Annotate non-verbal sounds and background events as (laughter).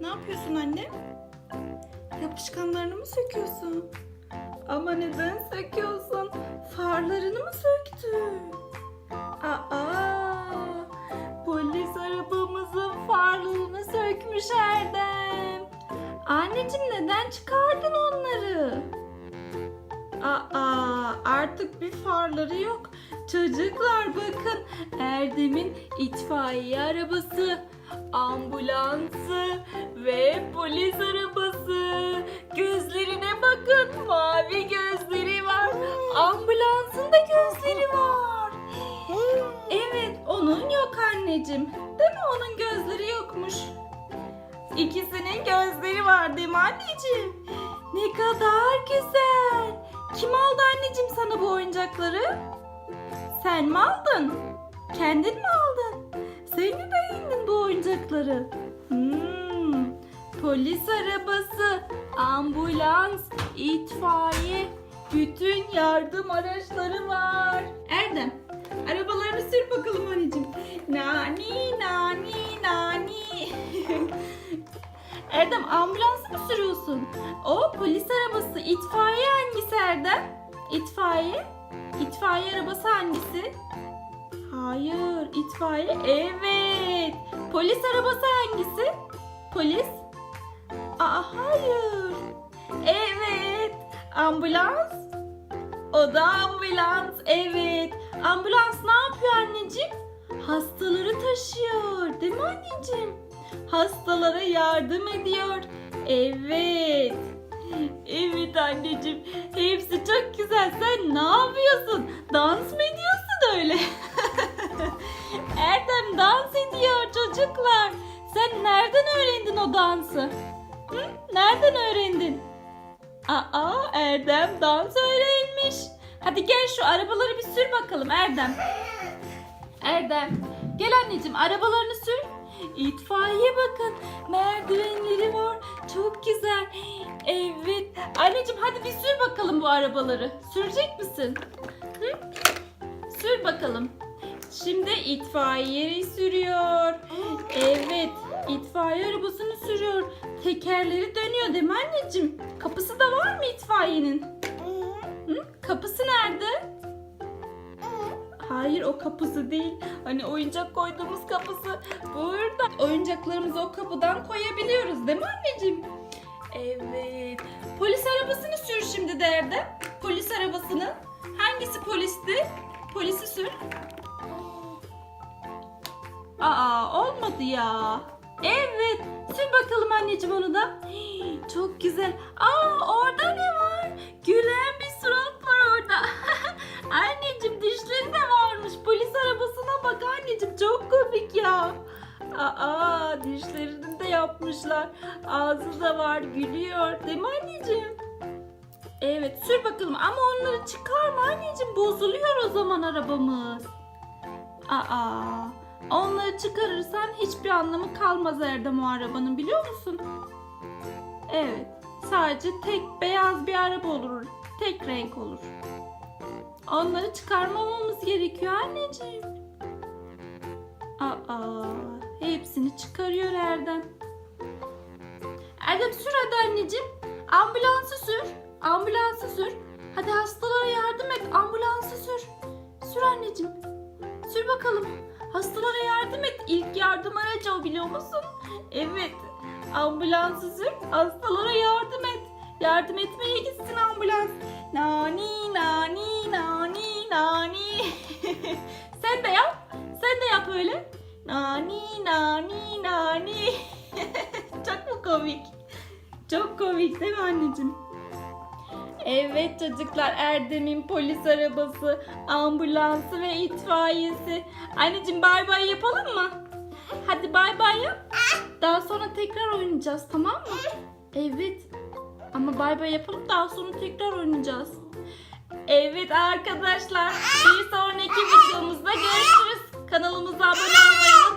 Ne yapıyorsun anne? Yapışkanlarını mı söküyorsun? Ama neden söküyorsun? Farlarını mı söktün? Aa, polis arabamızın farlarını sökmüş Erdem. Anneciğim neden çıkardın onları? Aa, artık bir farları yok. Çocuklar bakın Erdem'in itfaiye arabası, ambulansı ve polis arabası. Gözlerine bakın mavi gözleri var. Ambulansın da gözleri var. Evet onun yok anneciğim. Değil mi onun gözleri yokmuş. İkisinin gözleri var değil mi anneciğim? Ne kadar güzel. Kim aldı anneciğim sana bu oyuncakları? Sen mi aldın? Kendin mi aldın? Sen mi beğendin bu oyuncakları? Hmm, polis arabası, ambulans, itfaiye, bütün yardım araçları var. Erdem, arabalarını sür bakalım anneciğim. Nani, nani, Erdem ambulansı mı sürüyorsun? O polis arabası. İtfaiye hangisi Erdem? İtfaiye? İtfaiye arabası hangisi? Hayır, itfaiye. Evet. Polis arabası hangisi? Polis? Aa hayır. Evet. Ambulans? O da ambulans. Evet. Ambulans ne yapıyor Hastalara yardım ediyor. Evet. Evet anneciğim. Hepsi çok güzel. Sen ne yapıyorsun? Dans mı ediyorsun öyle? (laughs) Erdem dans ediyor çocuklar. Sen nereden öğrendin o dansı? Hı? Nereden öğrendin? Aa Erdem dans öğrenmiş. Hadi gel şu arabaları bir sür bakalım Erdem. Erdem gel anneciğim arabalarını sür. İtfaiye bakın merdivenleri var çok güzel. Evet anneciğim hadi bir sür bakalım bu arabaları. Sürecek misin? Hı? Sür bakalım. Şimdi itfaiyeyi sürüyor. Evet itfaiye arabasını sürüyor. Tekerleri dönüyor değil mi anneciğim? Kapısı da var mı itfaiyenin? Hı? Kapısı nerede? Hayır o kapısı değil. Hani oyuncak koyduğumuz kapısı burada. Oyuncaklarımızı o kapıdan koyabiliyoruz değil mi anneciğim? Evet. Polis arabasını sür şimdi derde. Polis arabasını. Hangisi polisti? Polisi sür. Aa olmadı ya. Evet. Sür bakalım anneciğim onu da. Çok güzel. Aa orada Çok komik ya. Aa dişlerini de yapmışlar. Ağzı da var gülüyor. Değil mi anneciğim? Evet sür bakalım ama onları çıkarma anneciğim. Bozuluyor o zaman arabamız. Aa onları çıkarırsan hiçbir anlamı kalmaz Erdem o arabanın biliyor musun? Evet. Sadece tek beyaz bir araba olur. Tek renk olur. Onları çıkarmamamız Aa, hepsini çıkarıyor Erdem. Erdem sür hadi anneciğim. Ambulansı sür. Ambulansı sür. Hadi hastalara yardım et. Ambulansı sür. Sür anneciğim. Sür bakalım. Hastalara yardım et. İlk yardım aracı o biliyor musun? Evet. Ambulansı sür. Hastalara yardım et. Yardım etmeye gitsin ambulans. Nani nani nani nani. (laughs) Sen de yap. Sen de yap öyle. Nani nani nani. (laughs) Çok mu komik? Çok komik değil mi anneciğim? Evet çocuklar Erdem'in polis arabası, ambulansı ve itfaiyesi. Anneciğim bay bay yapalım mı? Hadi bay bay yap. Daha sonra tekrar oynayacağız tamam mı? Evet. Ama bay bay yapalım daha sonra tekrar oynayacağız. Evet arkadaşlar bir sonraki videomuzda görüşürüz. Kanalımıza abone olmayı